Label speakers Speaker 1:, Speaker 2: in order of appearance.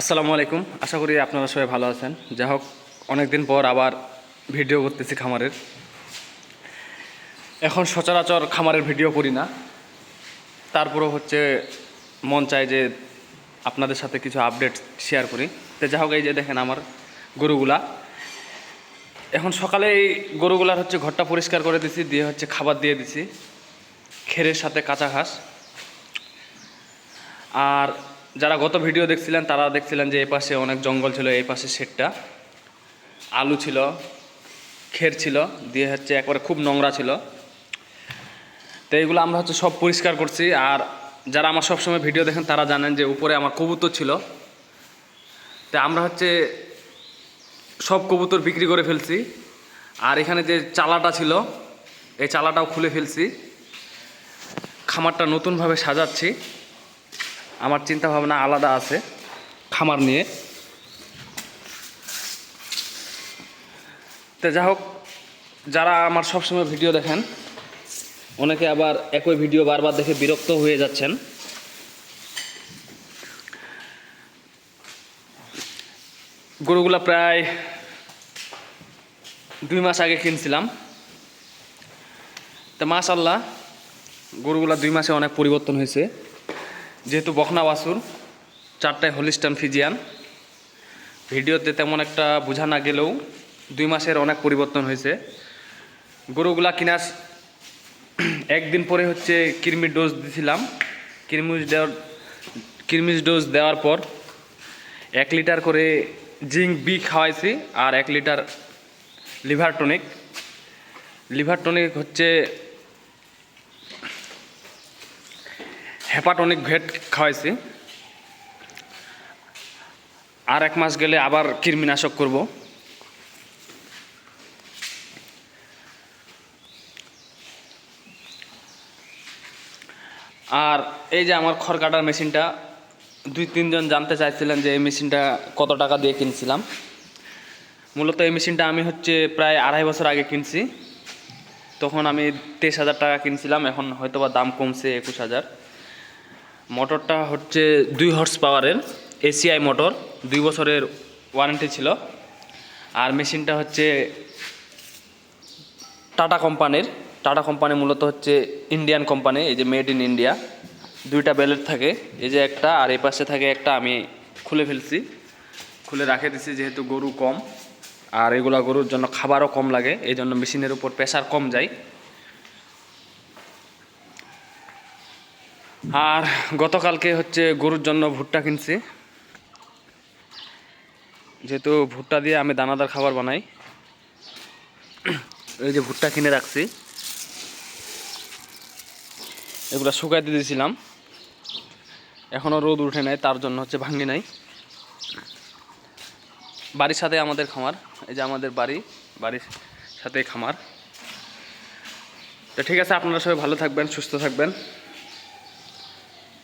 Speaker 1: আসসালামু আলাইকুম। আশা করি আপনারা সবাই ভালো আছেন। যাই হোক, অনেকদিন পর আবার ভিডিও করতেছি খামারের। এখন সচরাচর খামারের ভিডিও করি না। তারপরও হচ্ছে মন চায় যে আপনাদের সাথে কিছু আপডেট শেয়ার করি। তো যাই হোক, এই যে দেখেন আমার গরুগুলা। এখন সকালে এই গরুগুলার হচ্ছে ঘরটা পরিষ্কার করে দিছি, দিয়ে হচ্ছে খাবার দিয়ে দিছি। খেরের সাথে কাঁচা ঘাস। আর যারা গত ভিডিও দেখছিলেন, তারা দেখছিলেন যে এই পাশে অনেক জঙ্গল ছিল এই পাশে শেডটা আলু ছিল, খের ছিল, দিয়ে হচ্ছে একবারে খুব নোংরা ছিল। তো এইগুলো আমরা হচ্ছে সব পরিষ্কার করছি, আর যারা আমার সবসময় ভিডিও দেখেন, তারা জানেন যে উপরে আমার কবুতর ছিল। তো আমরা হচ্ছে সব কবুতর বিক্রি করে ফেলছি, আর এখানে যে চালাটা ছিল, এই চালাটাও খুলে ফেলছি। খামারটা নতুনভাবে সাজাচ্ছি। আমার চিন্তা ভাবনা আলাদা আছে। খামার নিয়ে। তো যাই হোক, যারা আমার সবসময় ভিডিও দেখেন, অনেকে আবার একই ভিডিও বারবার দেখে বিরক্ত হয়ে যাচ্ছেন। গরুগুলা প্রায় দুই মাস আগে কিনছিলাম। তো মাশাল্লাহ গরুগুলা দুই মাসে অনেক পরিবর্তন হয়েছে। যেহেতু বখনা বাসুর, চারটায় হলিস্টান ফিজিয়ান। ভিডিওতে তেমন একটা বোঝা না গেলেও দুই মাসের অনেক পরিবর্তন হয়েছে। গরুগুলা কিনার একদিন পরে হচ্ছে কৃমির ডোজ দিছিলাম। কৃমির দেওয়ার কৃমির ডোজ দেওয়ার পর এক লিটার করে জিঙ্ক বি খাওয়াইছি আর এক litre liver tonic. Liver tonic হচ্ছে হেপাটনিক ভেট খাওয়াইছি। আর এক মাস গেলে আবার কৃমিনাশক করব। আর এই যে আমার খড় কাটার মেশিনটা, দুই তিনজন জানতে চাইছিলেন যে এই মেশিনটা কত টাকা দিয়ে কিনছিলাম। মূলত এই মেশিনটা আমি হচ্ছে প্রায় আড়াই বছর আগে কিনছি। তখন আমি তেইশ হাজার টাকা কিনছিলাম, এখন হয়তোবা দাম কমছে একুশ হাজার। মোটরটা হচ্ছে দুই হর্স পাওয়ারের এসিআই মোটর দুই বছরের ওয়ারেন্টি ছিল। আর মেশিনটা হচ্ছে টাটা কোম্পানির টাটা কোম্পানি মূলত হচ্ছে ইন্ডিয়ান কোম্পানি এই যে মেড ইন ইন্ডিয়া দুইটা বেলেট থাকে, এই যে একটা আর এই পাশে থাকে একটা, আমি খুলে ফেলছি। খুলে রাখে দিছি, যেহেতু গরু কম। আর এগুলা গরুর জন্য খাবারও কম লাগে এই জন্য মেশিনের উপর প্রেশার কম যায়। আর গতকালকে হচ্ছে গরুর জন্য ভুট্টা কিনছি। যেহেতু ভুট্টা দিয়ে আমি দানাদার খাবার বানাই। এই যে ভুট্টা কিনে রাখছি। এগুলো শুকাইতে দিয়েছিলাম এখনও রোদ উঠে নাই, তার জন্য হচ্ছে ভাঙ্গি নাই। বাড়ির সাথে আমাদের খামার, এই যে আমাদের বাড়ি, বাড়ির সাথে খামার। তো ঠিক আছে, আপনারা সবাই ভালো থাকবেন, সুস্থ থাকবেন।